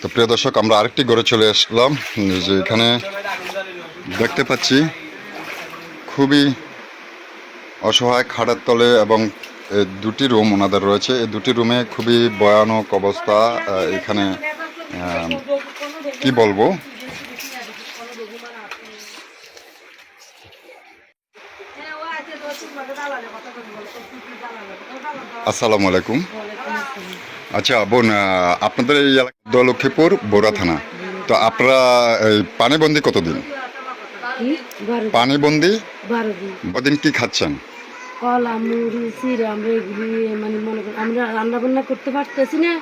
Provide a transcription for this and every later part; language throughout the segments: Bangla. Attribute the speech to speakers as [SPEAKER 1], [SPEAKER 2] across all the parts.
[SPEAKER 1] তো প্রিয় দর্শক, আমরা আরেকটি ঘরে চলে আসলাম। যে এখানে দেখতে পাচ্ছি, খুবই অসহায় খাটের তলে এবং দুটি রুম ওনাদের রয়েছে। এই দুটি রুমে খুবই ভয়ানক অবস্থা। এখানে কি বলব? আসসালামু আলাইকুম। আচ্ছা বোন আপনাদের এই এলাকা দলক্ষীপুর বোরা থানা। তো আপনারা এই পানিবন্দি কতদিন?
[SPEAKER 2] কি? বারো
[SPEAKER 1] পানিবন্দি? কদিন কি খাচ্ছেন?
[SPEAKER 2] কলা মুড়ি সির আমরা এগুলি মানে মনে করি আমরা রান্না বান্না করতে পারতেছি না।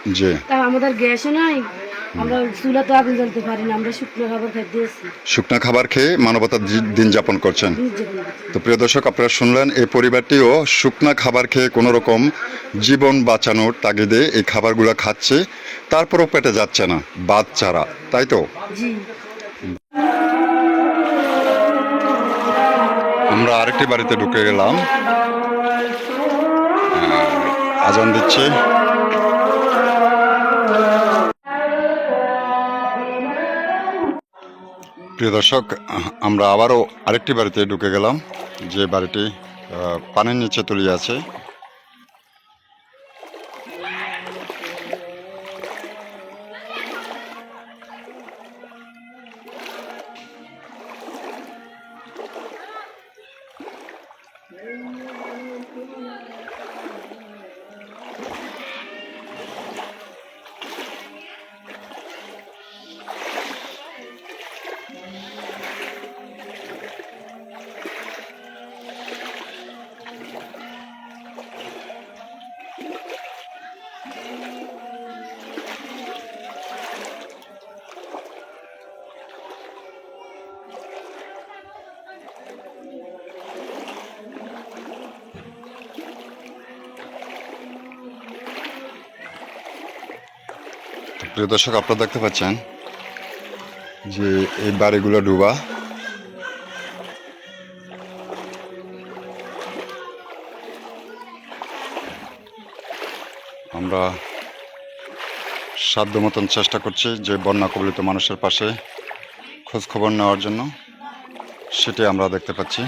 [SPEAKER 2] তা আমাদের গ্যাসও নাই। আমরা চুলাতে আগুন জ্বালতে পারি না আমরা শুকনো খাবার
[SPEAKER 1] শুকনা খাবার খেয়ে মানবতার দিন যাপন করছেন। তো প্রিয় দর্শক আপনারা শুনলেন এই পরিবারটিও শুকনা খাবার খেয়ে কোনো রকম জীবন বাঁচানোর তাগিদে এই খাবারগুলো খাচ্ছে। তারপরও পেটে যাচ্ছে না বাচ্চারা তাই তো? আমরা আরেকটি বাড়িতে ঢুকে গেলাম। আজান দিচ্ছে। প্রিয় দর্শক আমরা আবারও আরেকটি বাড়িতে ঢুকে গেলাম। যে বাড়িটি পানির নিচে তলিয়ে আছে। তো প্রিয় দর্শক আপনারা দেখতে পাচ্ছেন যে এই বাড়িগুলো ডুবা। আমরা সাধ্য মতন চেষ্টা করছি যে বন্যা কবলিত মানুষের পাশে খোঁজখবর নেওয়ার জন্য। সেটি আমরা দেখতে পাচ্ছি।